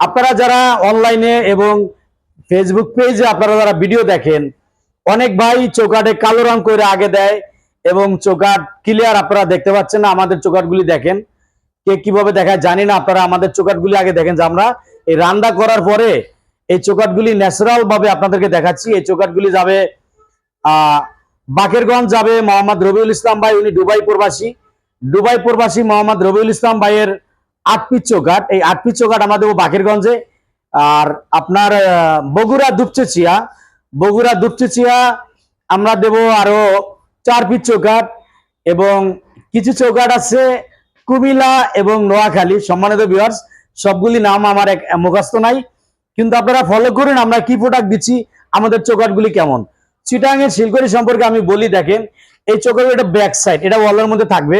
আপনারা যারা অনলাইনে এবং ফেসবুক পেজে আপনারা যারা ভিডিও দেখেন, অনেক ভাই চৌকাটে কালো রং করে আগে দেয় এবং চৌকাট ক্লিয়ার আপনারা দেখতে পাচ্ছেন না, আমাদের চৌকাটগুলি দেখেন। কে কীভাবে দেখায় জানি না, আপনারা আমাদের চৌকাটগুলি আগে দেখেন যে আমরা এই রান্না করার পরে এই চৌকাটগুলি ন্যাচারাল ভাবে আপনাদেরকে দেখাচ্ছি। এই চৌকাটগুলি যাবে বাকেরগঞ্জ যাবে মোহাম্মদ রবিউল ইসলাম ভাই, উনি দুবাই প্রবাসী। দুবাই প্রবাসী মোহাম্মদ রবিউল ইসলাম ভাইয়ের আট পিচ চৌকাট এই আট পিচ চৌকাট আমরা দেবো বাকেরগঞ্জে আর আপনার বগুড়া দুপচেচিয়া বগুড়া দুপচেচিয়া আমরা দেব আরও চার পিচ চৌকাট এবং কিছু চৌকাট আছে কুমিলা এবং নোয়াখালী। সম্মানিত ভিউয়ার্স সবগুলি নাম আমার এক মুখস্থ নাই। কিন্তু আপনারা ফলো করুন, আমরা কি প্রোডাক্ট দিচ্ছি, আমাদের চৌকাটগুলি কেমন। চিটাঙের শিলকড়ি সম্পর্কে আমি বলি, দেখেন, এই চৌকাটের এটা ব্যাক সাইড এটা ওয়ালের মধ্যে থাকবে।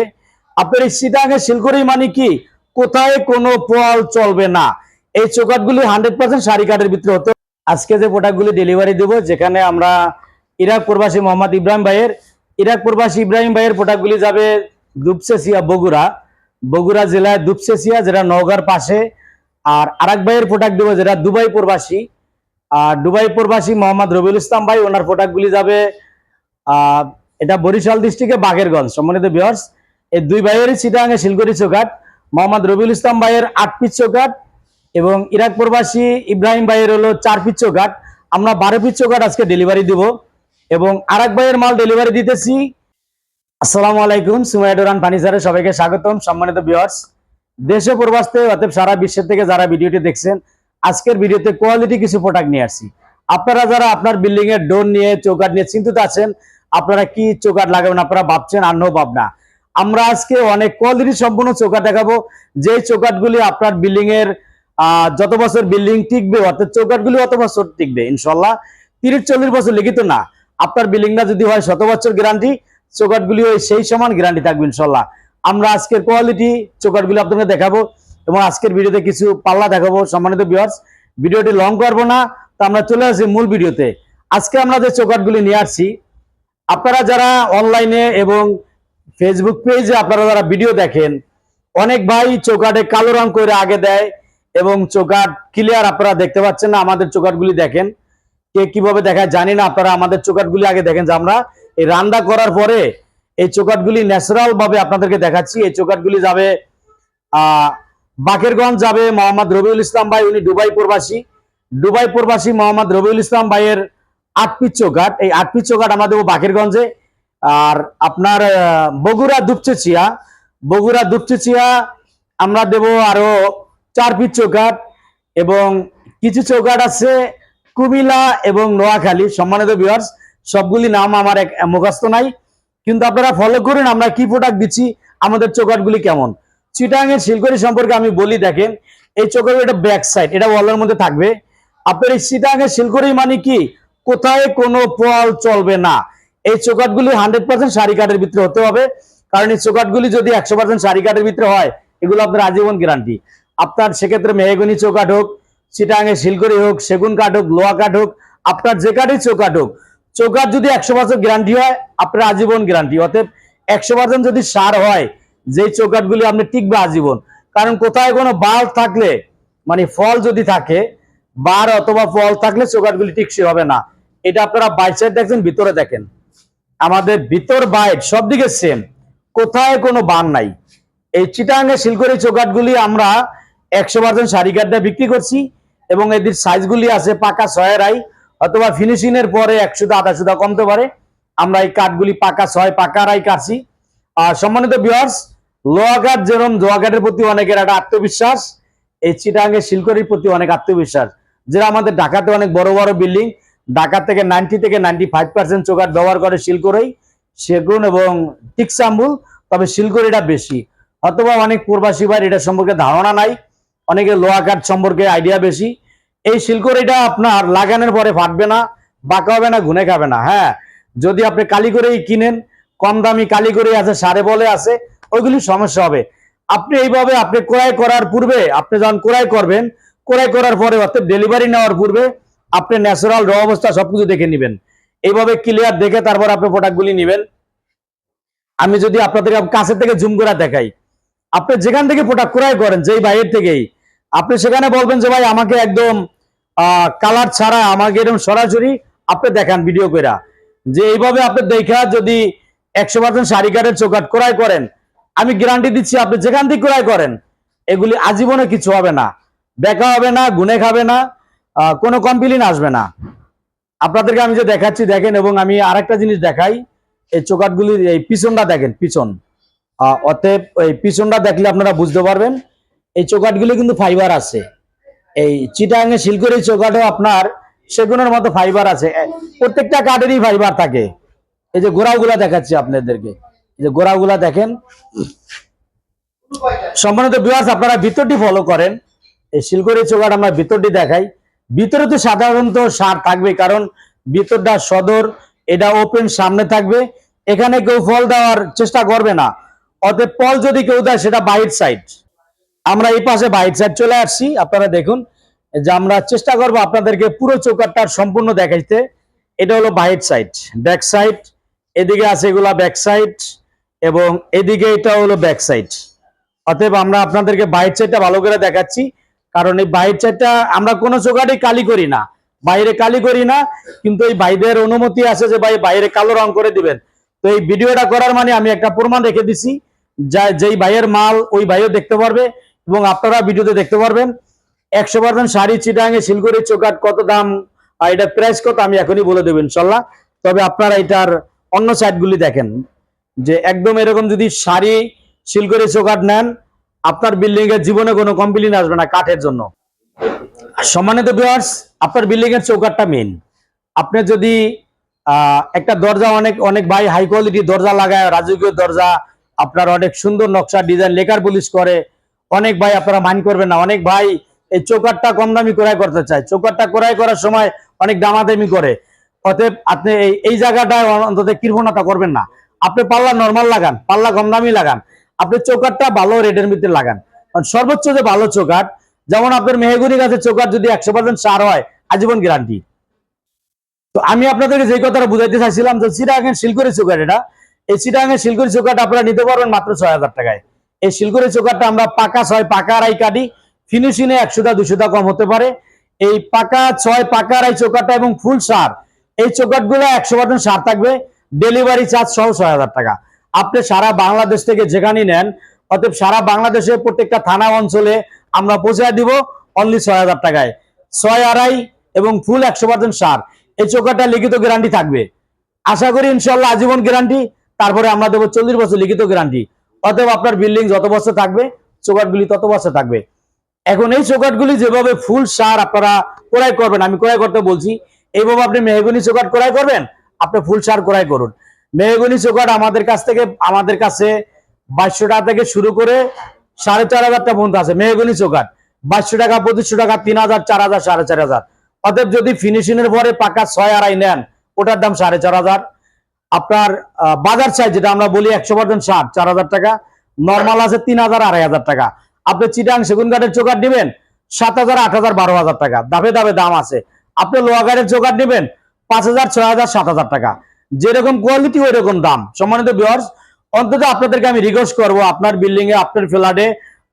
আপনার এই চিটাঙের শিলকড়ি মানে কি? কোথায় কোনো ফল চলবে না। এই চৌকাটগুলি হান্ড্রেড পার্সেন্ট শাড়ি কাঠের ভিতরে হতো। আজকে যে প্রোডাক্টগুলি ডেলিভারি দেবো, যেখানে আমরা ইরাক প্রবাসী মোহাম্মদ ইব্রাহিম ভাইয়ের ইরাক প্রবাসী ইব্রাহিম ভাইয়ের প্রোডাক্টগুলি যাবে দুপসেসিয়া, বগুড়া। বগুড়া জেলায় দুপসেসিয়া, যেটা নওগাঁর পাশে। আর আরাক ভাইয়ের প্রোডাক্ট দেবো, যেটা দুবাই প্রবাসী। আর দুবাই প্রবাসী মোহাম্মদ রবিউল ইসলাম ভাই, ওনার প্রোডাক্টগুলি যাবে এটা বরিশাল ডিস্ট্রিক্টে বাঘেরগঞ্জ সম্মানিত বিহার্স এই দুই ভাইয়েরই চিটাঙ্গে শিলগড়ি চৌকাট মোহাম্মদ রবিউল ইসলাম ভাইয়ের আট পিচ চৌকাট এবং ইরাক প্রবাসী ইব্রাহিম ভাইয়ের হলো চার পিচ চৌকাট আমরা বারো পিচ চৌকাট আজকে ডেলিভারি দিব এবং আরাক ভাইয়ের মাল ডেলিভারি দিতেছি। আসসালামু আলাইকুম সুমাইডোরান ফার্নিচারে সবাইকে স্বাগতম, সম্মানিত ভিউয়ার্স দেশে প্রবাসতে অতএব সারা বিশ্বের থেকে যারা ভিডিওটি দেখছেন, আজকের ভিডিওতে কোয়ালিটি কিছু প্রোডাক্ট নিয়ে আসছি। আপনারা যারা আপনার বিল্ডিং এর ডোর নিয়ে চৌকাট নিয়ে চিন্তিত আছেন, আপনারা কি চৌকাট লাগাবেন আপনারা ভাবছেন আর নো ভাবনা। আমরা আজকে অনেক কোয়ালিটি সম্পূর্ণ চৌকাট দেখাবো। যে চৌকাটগুলি আপনার বিল্ডিং এর যত বছর বিল্ডিং টিকবে, অর্থাৎ চৌকাটগুলি অত বছর টিকবে ইনশাল্লাহ তিরিশ, চল্লিশ বছর লিখিত না। আপনার বিল্ডিংটা যদি হয় শত বছর গ্যারান্টি চৌকাটগুলি ওই সেই সমান গ্যারান্টি থাকবে ইনশাল্লাহ আমরা আজকের কোয়ালিটি চৌকাটগুলি আপনাদের দেখাবো এবং আজকের ভিডিওতে কিছু পাল্লা দেখাবো সম্মানিত ভিউয়ার্স ভিডিওটি লং করব না, তো আমরা চলে আসি মূল ভিডিওতে। আজকে আমরা যে চৌকাটগুলি নিয়ে আসছি, আপনারা যারা অনলাইনে এবং ফেসবুক পেজে আপনারা যারা ভিডিও দেখেন, অনেক ভাই চৌকাটে কালো রং করে আগে দেয় এবং চৌকাট ক্লিয়ার আপনারা দেখতে পাচ্ছেন না, আমাদের চৌকাটগুলি দেখেন। কে কীভাবে দেখায় জানি না, আপনারা আমাদের চৌকাটগুলি আগে দেখেন যে আমরা এই রান্না করার পরে এই চৌকাটগুলি ন্যাচারাল ভাবে আপনাদেরকে দেখাচ্ছি। এই চৌকাটগুলি যাবে বাকেরগঞ্জ যাবে মোহাম্মদ রবিউল ইসলাম ভাই, উনি দুবাই প্রবাসী। দুবাই প্রবাসী মোহাম্মদ রবিউল ইসলাম ভাইয়ের আট পিচ চৌকাট এই আট পিচ চৌকাট আমরা দেবো বাকেরগঞ্জে। আর আপনার বগুড়া দুপচেচিয়া বগুড়া দুপচেচিয়া আমরা দেব আরও চার পিচ চৌকাট এবং কিছু চৌকাট আছে কুমিল্লা এবং নোয়াখালী। সম্মানিত ভিউয়ার্স সবগুলি নাম আমার এক মুখস্থ নাই। কিন্তু আপনারা ফলো করুন, আমরা কি প্রোডাক্ট দিচ্ছি, আমাদের চৌকাটগুলি কেমন। চিটাঙের শিলকড়ি সম্পর্কে আমি বলি, দেখেন, এই চৌকাটের এটা ব্যাক সাইড এটা ওয়ালের মধ্যে থাকবে। আপনার এই চিটাঙের শিলকড়ি মানে কি? কোথায় কোনো ফল চলবে না। এই চৌকাটগুলি হান্ড্রেড পার্সেন্ট শাড়ি কাঠের ভিতরে হতে হবে। কারণ এই চৌকাটগুলি যদি একশো পার্সেন্ট শাড়ি কাঠের ভিতরে হয়, এগুলো আপনার আজীবন গ্যারান্টি। আপনার সেক্ষেত্রে মেহগনি চৌকাট হোক, চিটাঙের শিলকড়ি হোক, সেগুন কাঠ হোক লোহা কাঠ হোক, আপনার যে কাঠই চৌকাট হোক চৌকাট যদি একশো পার্সেন্ট গ্যারান্টি হয়, আপনার আজীবন গ্যারান্টি। অতএব একশো পার্সেন্ট যদি সার হয়, যেই চৌকাটগুলি আপনি টিকবে আজীবন। কারণ কোথায় কোনো বাল থাকলে মানে ফল যদি থাকে, বার অথবা ফল থাকলে চৌকাটগুলি টিকসই হবে না। এটা আপনারা বাইট সাইড দেখছেন ভিতরে দেখেন। আমাদের ভিতর বাইট সব দিকে সেম কোথায় কোনো বান নাই। এই চিটাঙ্গের শিলকড়ি চৌকাটগুলি আমরা একশো পার্সেন্ট শাড়ি কাঠটা বিক্রি করছি এবং এদের সাইজগুলি আছে পাকা ছয়ের আই অথবা ফিনিশিং এর পরে একশো আধা সুদা কমতে পারে। আমরা এই কাঠগুলি পাকা ছয়, পাকা রাই কাটছি। আর সম্মানিত বিহার্স লোহা কাঠ যেরকম লোহা কাঠের প্রতি অনেকের একটা আত্মবিশ্বাস, এই চিটাঙ্গের শিলকড়ির প্রতি অনেক আত্মবিশ্বাস। যেটা আমাদের ঢাকাতে অনেক বড় বড় বিল্ডিং ঢাকা থেকে নাইনটি থেকে নাইনটি ফাইভ পার্সেন্ট চৌকাঠ ব্যবহার করে শিলকড়ই সেগুন এবং টিকসাম্বুল তবে শিলকড়িটা বেশি। অথবা অনেক প্রবাসী ভাই এটা সম্পর্কে ধারণা নাই অনেকে লোহা কাঠ সম্পর্কে আইডিয়া বেশি। এই শিলকড়িটা আপনার লাগানোর পরে ফাটবে না, বাঁকা হবে না, ঘুনে খাবে না হ্যাঁ। যদি আপনি কালি করেই কিনেন, কম দামি কালি করে আছে, সারে বলে আছে, ওইগুলি সমস্যা হবে। আপনি এইভাবে আপনি ক্রয় করার পূর্বে, আপনি যখন ক্রয় করবেন, ক্রয় করার পরে অর্থাৎ ডেলিভারি নেওয়ার পূর্বে আপনি ন্যাচারাল র অবস্থা সবকিছু দেখে নেবেন। এইভাবে ক্লিয়ার দেখে তারপর আপনি প্রোডাক্টগুলি নেবেন। আমি যদি আপনাদের কাছে থেকে জুম করে দেখাই, আপনি যেখান থেকে প্রোডাক্ট ক্রয় করেন, যেই বাইরের থেকেই, আপনি সেখানে বলবেন যে ভাই, আমাকে একদম কালার ছাড়া, আমাকে এরকম সরাসরি আপনি দেখান ভিডিও কইরা। যে এইভাবে আপনি দেখা যদি একশো পার্সেন্ট শাড়ি কাঠের চৌকাট ক্রয় করেন, আমি গ্যারান্টি দিচ্ছি আপনি যেখান থেকে ক্রয় করেন, এগুলি আজীবনে কিছু হবে না। বেকা হবে না গুনে খাবে না। কোনো কমপ্লেন আসবে না। আপনাদেরকে আমি যে দেখাচ্ছি, দেখেন, এবং আমি আরেকটা জিনিস দেখাই। এই চৌকাটগুলির এই পিছনটা দেখেন, পিছন। অতএব এই পিছনটা দেখলে আপনারা বুঝতে পারবেন, এই চৌকাটগুলি কিন্তু ফাইবার আছে। এই চিটাঙ্গে শিলকরি চৌকাটও আপনার সেগুনের মতো ফাইবার আছে। প্রত্যেকটা কাঠেরই ফাইবার থাকে। এই যে গোড়াগুলা দেখাচ্ছি আপনাদেরকে। এই যে গোড়াগুলা দেখেন। সম্মানিত বিয়ার্স আপনারা ভিতরটি ফলো করেন। এই শিলকরি চৌকাট আমরা ভিতরটি দেখাই। ভিতরে তো সাধারণত সার থাকবে, কারণ ভিতরটা সদর, এটা ওপেন সামনে থাকবে। এখানে কেউ ফল দেওয়ার চেষ্টা করবে না। অতএব ফল যদি কেউ দেয়, সেটা বাইট সাইড আমরা এই পাশে বাইট সাইড চলে আসছি, আপনারা দেখুন। যে আমরা চেষ্টা করব আপনাদেরকে পুরো চৌকাটটার সম্পূর্ণ দেখাইতে। এটা হলো বাইট সাইড ব্যাক সাইড এদিকে আছে এগুলা ব্যাক সাইড এবং এদিকে এটা হলো ব্যাক সাইড অতএব আমরা আপনাদেরকে বাইট সাইডটা ভালো করে দেখাচ্ছি। কারণ এই বাইট সাইডটা আমরা কোনো চোখাটি কালি করি না। বাইরে কালি করি না, কিন্তু এই ভাইদের অনুমতি আছে যে ভাই বাইরে কালো রং করে দিবেন। তো এই ভিডিওটা করার মানে আমি একটা প্রমাণ রেখে দিছি, যা যেই ভাইয়ের মাল ওই ভাইও দেখতে পারবে এবং আপনারা ভিডিওতে দেখতে পারবেন। একশো পার্সেন্ট শাড়ি চিটাঙ্গে শিলগুড়ি চোকাট কত দাম আর এটা প্রাইস কত আমি এখনই বলে দেবো ইনশাল্লাহ। তবে আপনারা এটার অন্য সাইডগুলি দেখেন, যে একদম এরকম যদি শাড়ি শিলকরি চোকাট নেন আপনার বিল্ডিং এর জীবনে কোনো কমপ্লেন আসবে না কাঠের জন্য। সম্মানিত ভিউয়ার্স আপনার বিল্ডিং এর চৌকাটটা মেন আপনি যদি একটা দরজা অনেক অনেক ভাই হাই কোয়ালিটি দরজা লাগায়, রাজকীয় দরজা, আপনার অনেক সুন্দর নকশা ডিজাইন লেকার পুলিশ করে, অনেক ভাই আপনারা মাইন্ড করবেন না। অনেক ভাই এই চৌকাটটা কম দামি ক্রয় করতে চায়। চৌকাটটা ক্রয় করার সময় অনেক দামাদামি করে। অতএব আপনি এই এই জায়গাটায় অন্তত কৃপণতা করবেন না। আপনি পাল্লা নর্মাল লাগান, পাল্লা কম দামি লাগান। আপনি চৌকাটটা ভালো রেটের মধ্যে লাগান। কারণ সর্বোচ্চ যে ভালো চৌকাট যেমন আপনার মেহগুনি গাছের চৌকাট যদি একশো পার্সেন্ট সার হয়, আজীবন গ্যারান্টি তো আমি আপনাদেরকে যে কথাটা বুঝাইতে চাইছিলাম যে চিটাগাঙের শিলকরি চৌকাট এটা, এই চিটাগাঙের শিলকরি চৌকাট আপনারা নিতে পারবেন মাত্র ছয় হাজার টাকায়। এই শিলকরি চৌকাটটা আমরা পাকা ছয়, পাকা আড়াই কাটি ফিনিশিংয়ে একশোটা, দুশোটা কম হতে পারে। এই পাকা ছয়, পাকা আড়াই চৌকাটটা এবং ফুল সার, এই চৌকাটগুলো একশো পার্সেন্ট সার থাকবে ডেলিভারি চার্জ সহ ছয় হাজার টাকা। আপনি সারা বাংলাদেশ থেকে যেখানেই নেন, অতএব সারা বাংলাদেশে প্রত্যেকটা থানা অঞ্চলে আমরা পৌঁছায় দিব অনলি ছয় হাজার টাকায়। ছয় আড়াই এবং ফুল একশো পার্সেন্ট সার। এই চৌকাটটা লিখিত গ্যারান্টি থাকবে। আশা করি ইনশাল্লাহ আজীবন গ্যারান্টি তারপরে আমরা দেবো চল্লিশ বছর লিখিত গ্যারান্টি অতএব আপনার বিল্ডিং যত বছর থাকবে চৌকাটগুলি তত বছর থাকবে। এখন এই চৌকাটগুলি যেভাবে ফুল সার আপনারা ক্রয় করবেন, আমি ক্রয় করতে বলছি, এইভাবে আপনি মেহগুনি চৌকাট ক্রয় করবেন, আপনি ফুল সার ক্রয় করুন। মেহগুনি চৌকাট আমাদের কাছ থেকে, আমাদের কাছে বাইশশো টাকা থেকে শুরু করে সাড়ে চার হাজারটা পর্যন্ত আছে মেহগুনি চৌকাট বাইশশো টাকা, পঁচিশশো টাকা, তিন হাজার, চার হাজার, সাড়ে চার হাজার। অতএব যদি ফিনিশিং এর পরে পাকা ছয় আড়াই নেন, ওটার দাম সাড়ে চার হাজার। আপনার বাজার সাইজ যেটা আমরা বলি একশো পার্সেন্ট ষাট, চার হাজার টাকা। নর্মাল আছে তিন হাজার, আড়াই হাজার টাকা। আপনি চিটাং সেগুন কাঠের চোকাট নেবেন, সাত হাজার, আট হাজার, বারো হাজার টাকা। দাবে দাবে দাম আছে। আপনি লোহা কাঠের চোকাট নেবেন, পাঁচ হাজার, ছয় হাজার, সাত হাজার টাকা। যেরকম কোয়ালিটি ওই রকম দাম। সম্মানিত বিয়ার্স অন্তত আপনাদেরকে আমি রিকোয়েস্ট করব, আপনার বিল্ডিং এ আপনার ফ্ল্যাটে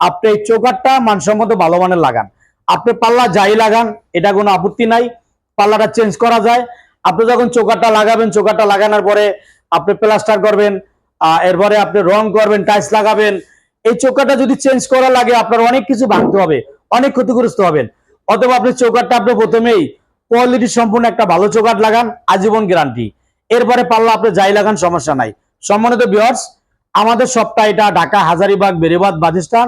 আপনি এই চৌকাটটা মানসম্মত ভালো মানের লাগান। আপনি পাল্লা যাই লাগান, এটা কোনো আপত্তি নাই। পাল্লাটা চেঞ্জ করা যায়। আপনি যখন চৌকাটটা লাগাবেন চৌকাটটা লাগানোর পরে আপনি প্লাস্টার করবেন এরপরে আপনি রং করবেন টাইলস লাগাবেন। এই চৌকাটটা যদি চেঞ্জ করা লাগে, আপনার অনেক কিছু ভাঙতে হবে, অনেক ক্ষতিগ্রস্ত হবেন। অথবা আপনি চৌকাটটা আপনি প্রথমেই কোয়ালিটি সম্পূর্ণ একটা ভালো চৌকাট লাগান, আজীবন গ্যারান্টি এরপরে পাল্লা আপনি যাই লাগান, সমস্যা নাই। সম্মানিত বিয়ার্স আমাদের সবটা এটা ঢাকা, হাজারিবাগ বেরিবাদ বাজিস্তান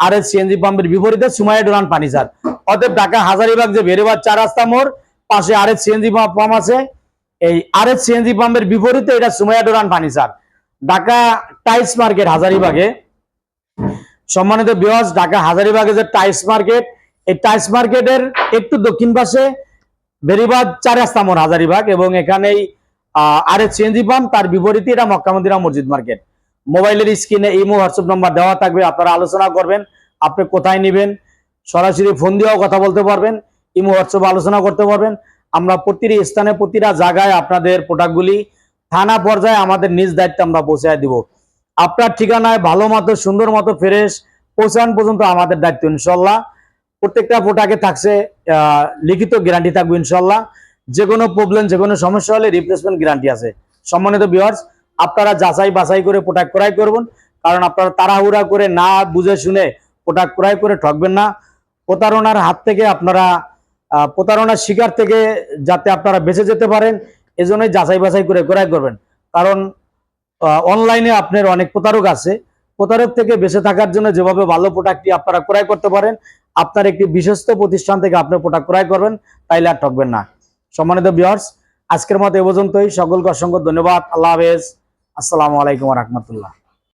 আর এস সিএনজি পাম্পের বিপরীতে সুমাইয়া ডোরান পানিসার অতএব ঢাকা, হাজারিবাগ যে বেরিবাদ চার রাস্তা মোড়, পাশে আর এস সিএনজি পাম্প আছে। এই আর এস সিএনজি পাম্পের বিপরীতে এটা সুমাইয়া ডোরান পানিসার ঢাকা টাইলস মার্কেট, হাজারিবাগে। সম্মানিত বিহস ঢাকা, হাজারিবাগে যে টাইলস মার্কেট, এই টাইলস মার্কেটের একটু দক্ষিণ পাশে বেরিবাদ চার রাস্তা মোড়, হাজারিবাগ এবং এখানেই আর এস সিএনজি পাম্প তার বিপরীতে এটা মক্কামদিনা মসজিদ মার্কেট। মোবাইলের স্ক্রিনে ইমো হোয়াটসঅ্যাপ নাম্বার দেওয়া থাকবে, আপনারা আলোচনা করবেন, আপনি কোথায় নেবেন, সরাসরি ফোন দিয়েও কথা বলতে পারবেন ইমো হোয়াটসঅ্যাপ আলোচনা করতে পারবেন। আমরা প্রতিটি স্থানে, প্রতিটা জায়গায় আপনাদের প্রোডাক্টগুলি থানা পর্যায়ে আমাদের নিজ দায়িত্বে আমরা পৌঁছায় দিব। আপনার ঠিকানায় ভালো মতো, সুন্দর মতো ফ্রেশ পৌঁছান পর্যন্ত আমাদের দায়িত্ব, ইনশাল্লাহ। প্রত্যেকটা প্রোডাক্টে থাকছে লিখিত গ্যারান্টি থাকবে, ইনশাল্লাহ। যে কোনো প্রবলেম যে কোনো সমস্যা হলে রিপ্লেসমেন্ট গ্যারান্টি আছে। সম্মানিত ভিউয়ার্স আপনারা যাচাই বাছাই করে প্রোডাক্ট ক্রয় করবেন। কারণ আপনারা তাড়াহুড়া করে না বুঝে শুনে প্রোডাক্ট ক্রয় করে ঠকবেন না। প্রতারণার হাত থেকে আপনারা প্রতারণার শিকার থেকে যাতে আপনারা বেঁচে যেতে পারেন, এজন্যই যাচাই বাছাই করে ক্রয় করবেন। কারণ অনলাইনে আপনার অনেক প্রতারক আছে। প্রতারক থেকে বেঁচে থাকার জন্য যেভাবে ভালো প্রোডাক্টটি আপনারা ক্রয় করতে পারেন, আপনার একটি বিশ্বস্ত প্রতিষ্ঠান থেকে আপনি প্রোডাক্ট ক্রয় করবেন, তাইলে আর ঠকবেন না। সম্মানিত বিহার্স আজকের মতো এ পর্যন্তই। সকলকে অসংখ্য ধন্যবাদ। আল্লাহ হাফেজ। আসসালামু আলাইকুম রহমতুল্লাহ।